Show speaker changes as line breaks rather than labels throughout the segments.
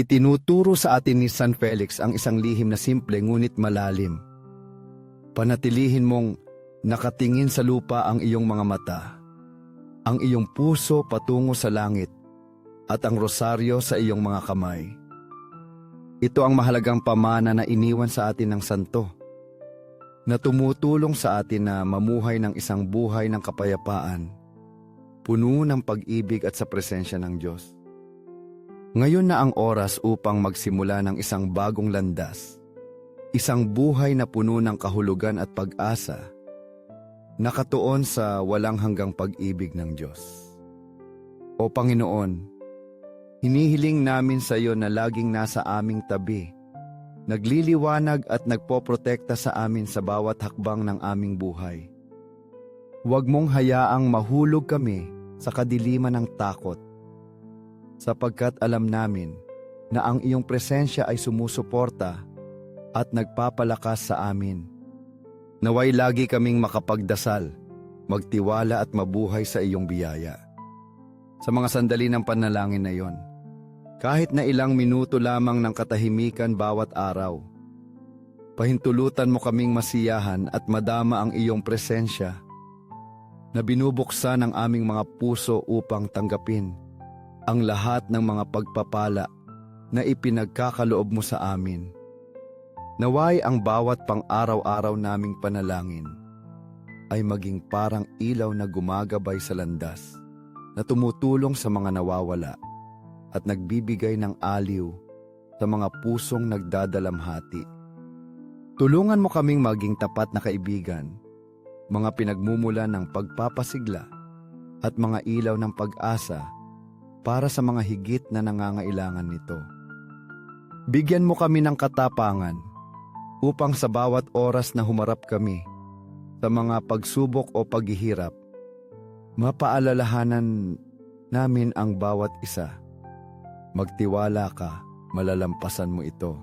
Itinuturo sa atin ni San Felix ang isang lihim na simple ngunit malalim. Panatilihin mong nakatingin sa lupa ang iyong mga mata, ang iyong puso patungo sa langit, at ang rosaryo sa iyong mga kamay. Ito ang mahalagang pamana na iniwan sa atin ng santo, na tumutulong sa atin na mamuhay ng isang buhay ng kapayapaan, puno ng pag-ibig at sa presensya ng Diyos. Ngayon na ang oras upang magsimula ng isang bagong landas, isang buhay na puno ng kahulugan at pag-asa, nakatuon sa walang hanggang pag-ibig ng Diyos. O Panginoon, hinihiling namin sa iyo na laging nasa aming tabi, nagliliwanag at nagpoprotekta sa amin sa bawat hakbang ng aming buhay. Huwag mong hayaang mahulog kami sa kadiliman ng takot, sapagkat alam namin na ang iyong presensya ay sumusuporta at nagpapalakas sa amin. Naway lagi kaming makapagdasal, magtiwala at mabuhay sa iyong biyaya. Sa mga sandali ng panalangin na iyon, kahit na ilang minuto lamang ng katahimikan bawat araw, pahintulutan mo kaming masiyahan at madama ang iyong presensya na binubuksan ang aming mga puso upang tanggapin ang lahat ng mga pagpapala na ipinagkakaloob mo sa amin. Naway ang bawat pang-araw-araw naming panalangin ay maging parang ilaw na gumagabay sa landas na tumutulong sa mga nawawala at nagbibigay ng aliw sa mga pusong nagdadalamhati. Tulungan mo kaming maging tapat na kaibigan, mga pinagmumula ng pagpapasigla at mga ilaw ng pag-asa para sa mga higit na nangangailangan nito. Bigyan mo kami ng katapangan upang sa bawat oras na humarap kami sa mga pagsubok o paghihirap, mapaalalahanan namin ang bawat isa. Magtiwala ka, malalampasan mo ito.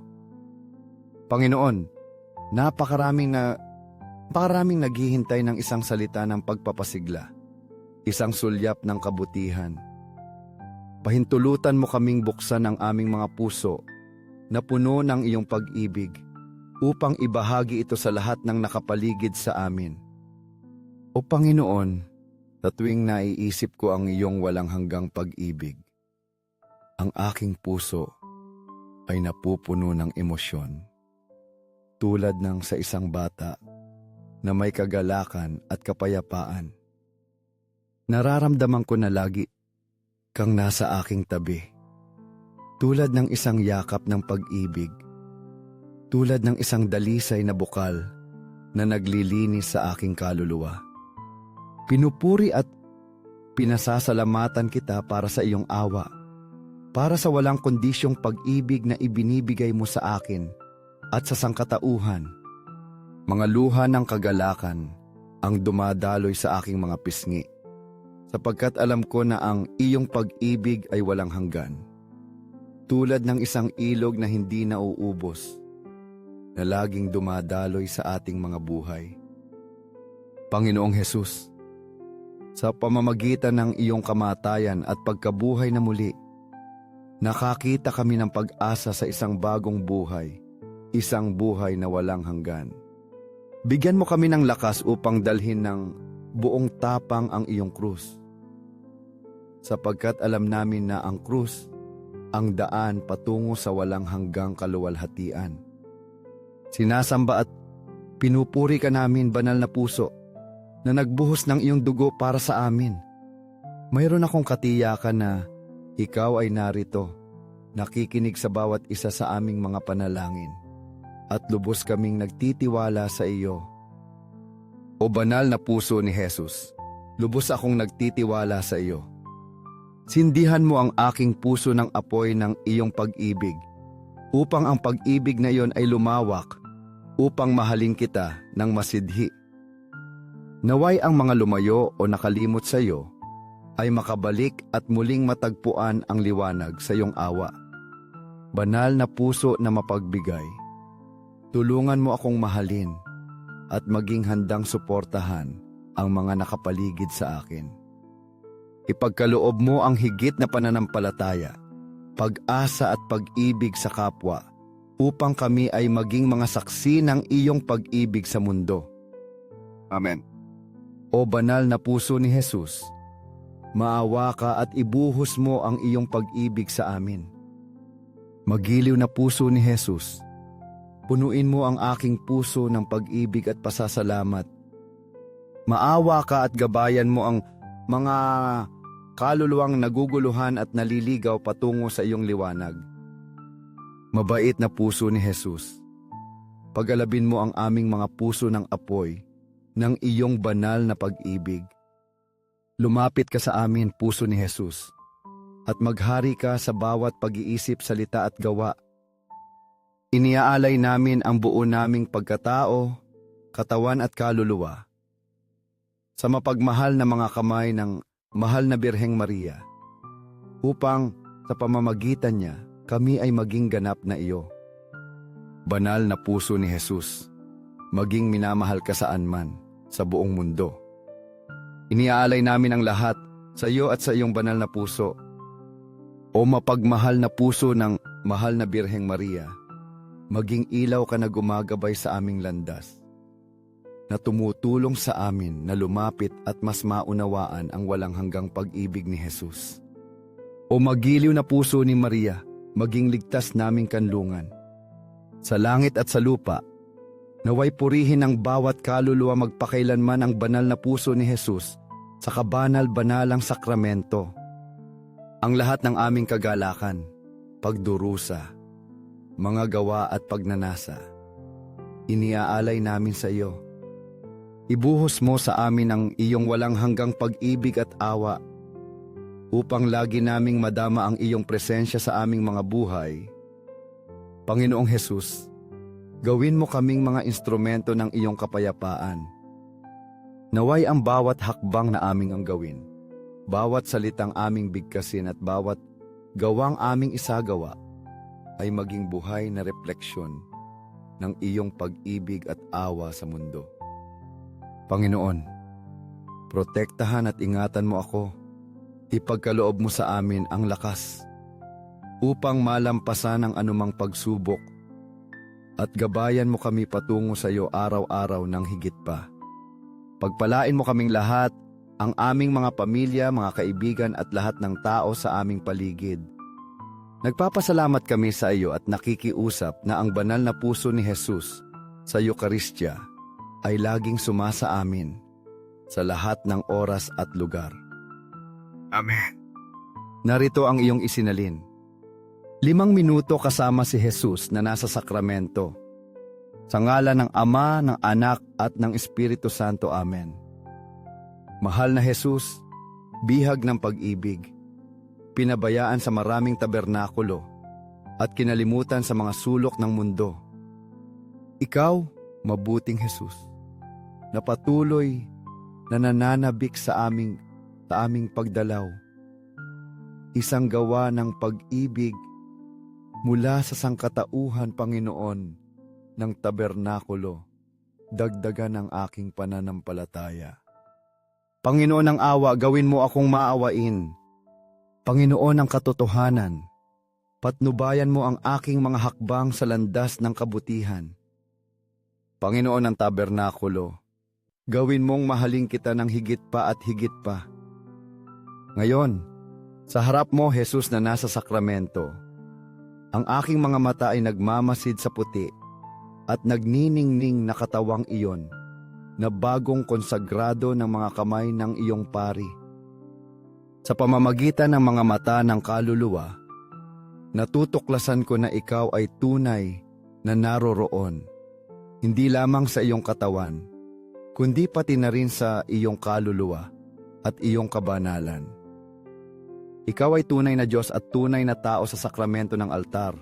Panginoon, napakaraming na napakaraming naghihintay ng isang salita ng pagpapasigla, isang sulyap ng kabutihan. Pahintulutan mo kaming buksan ang aming mga puso na puno ng iyong pag-ibig upang ibahagi ito sa lahat ng nakapaligid sa amin. O Panginoon, sa tuwing naiisip ko ang iyong walang hanggang pag-ibig, ang aking puso ay napupuno ng emosyon. Tulad ng sa isang bata na may kagalakan at kapayapaan. Nararamdaman ko na lagi kang nasa aking tabi. Tulad ng isang yakap ng pag-ibig. Tulad ng isang dalisay na bukal na naglilinis sa aking kaluluwa. Pinupuri at pinasasalamatan kita para sa iyong awa, para sa walang kondisyong pag-ibig na ibinibigay mo sa akin at sa sangkatauhan. Mga luha ng kagalakan ang dumadaloy sa aking mga pisngi, sapagkat alam ko na ang iyong pag-ibig ay walang hanggan. Tulad ng isang ilog na hindi nauubos, na laging dumadaloy sa ating mga buhay. Panginoong Hesus, sa pamamagitan ng iyong kamatayan at pagkabuhay na muli, nakakita kami ng pag-asa sa isang bagong buhay, isang buhay na walang hanggan. Bigyan mo kami ng lakas upang dalhin ng buong tapang ang iyong krus. Sapagkat alam namin na ang krus, ang daan patungo sa walang hanggang kaluwalhatian. Sinasamba at pinupuri ka namin banal na puso na nagbuhos ng iyong dugo para sa amin. Mayroon akong katiyakan na ikaw ay narito, nakikinig sa bawat isa sa aming mga panalangin, at lubos kaming nagtitiwala sa iyo. O banal na puso ni Jesus, lubos akong nagtitiwala sa iyo. Sindihan mo ang aking puso ng apoy ng iyong pag-ibig, upang ang pag-ibig na iyon ay lumawak, upang mahalin kita ng masidhi. Naway ang mga lumayo o nakalimot sa iyo ay makabalik at muling matagpuan ang liwanag sa iyong awa. Banal na puso na mapagbigay, tulungan mo akong mahalin at maging handang suportahan ang mga nakapaligid sa akin. Ipagkaloob mo ang higit na pananampalataya pag-asa at pag-ibig sa kapwa upang kami ay maging mga saksi ng iyong pag-ibig sa mundo.
Amen.
O banal na puso ni Jesus, maawa ka at ibuhos mo ang iyong pag-ibig sa amin. Magiliw na puso ni Jesus, punuin mo ang aking puso ng pag-ibig at pasasalamat. Maawa ka at gabayan mo ang mga kaluluwang naguguluhan at naliligaw patungo sa iyong liwanag. Mabait na puso ni Jesus, pagalabin mo ang aming mga puso ng apoy ng iyong banal na pag-ibig. Lumapit ka sa amin, puso ni Jesus, at maghari ka sa bawat pag-iisip, salita at gawa. Iniaalay namin ang buo naming pagkatao, katawan at kaluluwa. Sa mapagmahal na mga kamay ng mahal na Birheng Maria, upang sa pamamagitan niya kami ay maging ganap na iyo. Banal na puso ni Jesus, maging minamahal ka saan man sa buong mundo. Iniaalay namin ang lahat sa iyo at sa iyong banal na puso. O mapagmahal na puso ng mahal na Birheng Maria, maging ilaw ka na gumagabay sa aming landas, na tumutulong sa amin na lumapit at mas maunawaan ang walang hanggang pag-ibig ni Jesus. O magiliw na puso ni Maria, maging ligtas naming kanlungan. Sa langit at sa lupa, Naway purihin ng bawat kaluluwa magpakailanman ang banal na puso ni Jesus sa kabanal-banalang sakramento. Ang lahat ng aming kagalakan, pagdurusa, mga gawa at pagnanasa, iniaalay namin sa iyo. Ibuhos mo sa amin ang iyong walang hanggang pag-ibig at awa upang lagi naming madama ang iyong presensya sa aming mga buhay. Panginoong Jesus, Gawin mo kaming mga instrumento ng iyong kapayapaan. Naway ang bawat hakbang na aming ang gawin, bawat salitang aming bigkasin at bawat gawang aming isagawa ay maging buhay na refleksyon ng iyong pag-ibig at awa sa mundo. Panginoon, protektahan at ingatan mo ako. Ipagkaloob mo sa amin ang lakas upang malampasan ang anumang pagsubok at gabayan mo kami patungo sa iyo araw-araw ng higit pa. Pagpalain mo kaming lahat, ang aming mga pamilya, mga kaibigan at lahat ng tao sa aming paligid. Nagpapasalamat kami sa iyo at nakikiusap na ang banal na puso ni Jesus sa Eukaristya ay laging sumasa amin sa lahat ng oras at lugar.
Amen.
Narito ang iyong isinalin. Limang minuto kasama si Jesus na nasa sakramento. Sa ngalan ng Ama, ng Anak at ng Espiritu Santo. Amen. Mahal na Jesus, bihag ng pag-ibig, pinabayaan sa maraming tabernakulo at kinalimutan sa mga sulok ng mundo. Ikaw, mabuting Jesus, na patuloy na nananabik sa aming, sa aming pagdalaw. Isang gawa ng pag-ibig mula sa sangkatauhan, Panginoon, ng tabernakulo, dagdagan ang aking pananampalataya. Panginoon ng awa, gawin mo akong maawain. Panginoon ng katotohanan, patnubayan mo ang aking mga hakbang sa landas ng kabutihan. Panginoon ng tabernakulo, gawin mong mahaling kita ng higit pa at higit pa. Ngayon, sa harap mo, Jesus na nasa sakramento, ang aking mga mata ay nagmamasid sa puti at nagniningning na katawang iyon na bagong konsagrado ng mga kamay ng iyong pari. Sa pamamagitan ng mga mata ng kaluluwa, natutuklasan ko na ikaw ay tunay na naroroon, hindi lamang sa iyong katawan, kundi pati na rin sa iyong kaluluwa at iyong kabanalan. Ikaw ay tunay na Diyos at tunay na tao sa sakramento ng altar.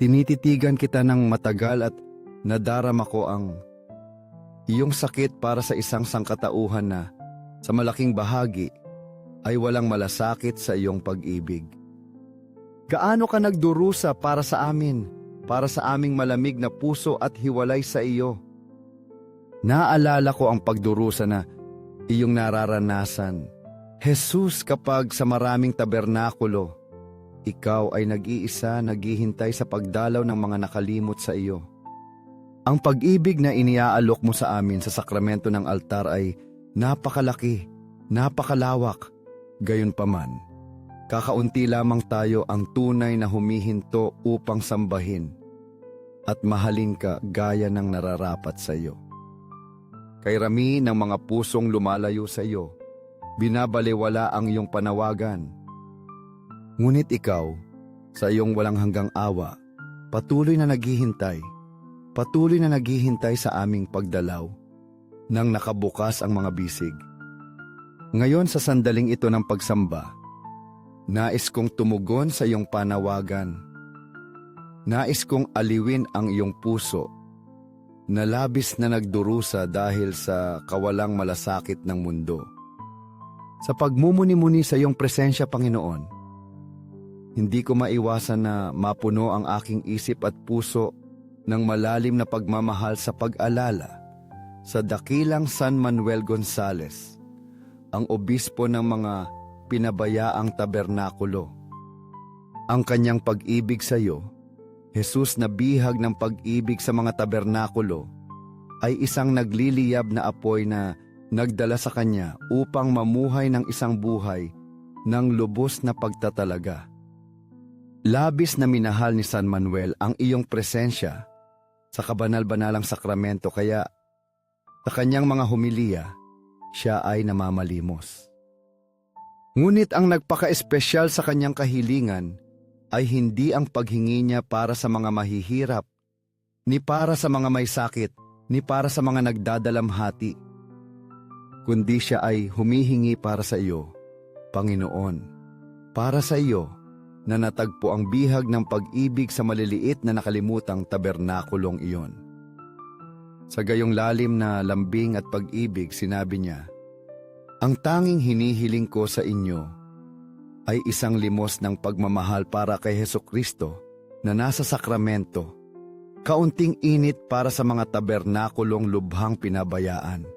Tinititigan kita ng matagal at nadarama ko ang iyong sakit para sa isang sangkatauhan na sa malaking bahagi ay walang malasakit sa iyong pag-ibig. Gaano ka nagdurusa para sa amin, para sa aming malamig na puso at hiwalay sa iyo? Naalala ko ang pagdurusa na iyong nararanasan Jesus kapag sa maraming tabernakulo, Ikaw ay nag-iisa naghihintay sa pagdalaw ng mga nakalimot sa iyo. Ang pag-ibig na iniaalok mo sa amin sa sakramento ng altar ay napakalaki, napakalawak. Gayunpaman, kakaunti lamang tayo ang tunay na humihinto upang sambahin at mahalin ka gaya ng nararapat sa iyo. Kay rami ng mga pusong lumalayo sa iyo, binabaliwala ang iyong panawagan. Ngunit ikaw, sa iyong walang hanggang awa, patuloy na naghihintay, patuloy na naghihintay sa aming pagdalaw, nang nakabukas ang mga bisig. Ngayon sa sandaling ito ng pagsamba, nais kong tumugon sa iyong panawagan. Nais kong aliwin ang iyong puso na labis na nagdurusa dahil sa kawalang malasakit ng mundo. Sa pagmumuni-muni sa iyong presensya, Panginoon, hindi ko maiwasan na mapuno ang aking isip at puso ng malalim na pagmamahal sa pag-alala sa dakilang San Manuel Gonzales, ang obispo ng mga pinabayaang tabernakulo. Ang kanyang pag-ibig sa iyo, Jesus na bihag ng pag-ibig sa mga tabernakulo, ay isang nagliliyab na apoy na nagdala sa kanya upang mamuhay ng isang buhay ng lubos na pagtatalaga. Labis na minahal ni San Manuel ang iyong presensya sa kabanal-banalang sakramento kaya sa kanyang mga humiliya, siya ay namamalimos. Ngunit ang nagpaka-espesyal sa kanyang kahilingan ay hindi ang paghingi niya para sa mga mahihirap, ni para sa mga may sakit, ni para sa mga nagdadalamhati, kundi siya ay humihingi para sa iyo, Panginoon, para sa iyo na natagpo ang bihag ng pag-ibig sa maliliit na nakalimutang tabernakulong iyon. Sa gayong lalim na lambing at pag-ibig, sinabi niya, Ang tanging hinihiling ko sa inyo ay isang limos ng pagmamahal para kay Heso Kristo na nasa sakramento, kaunting init para sa mga tabernakulong lubhang pinabayaan,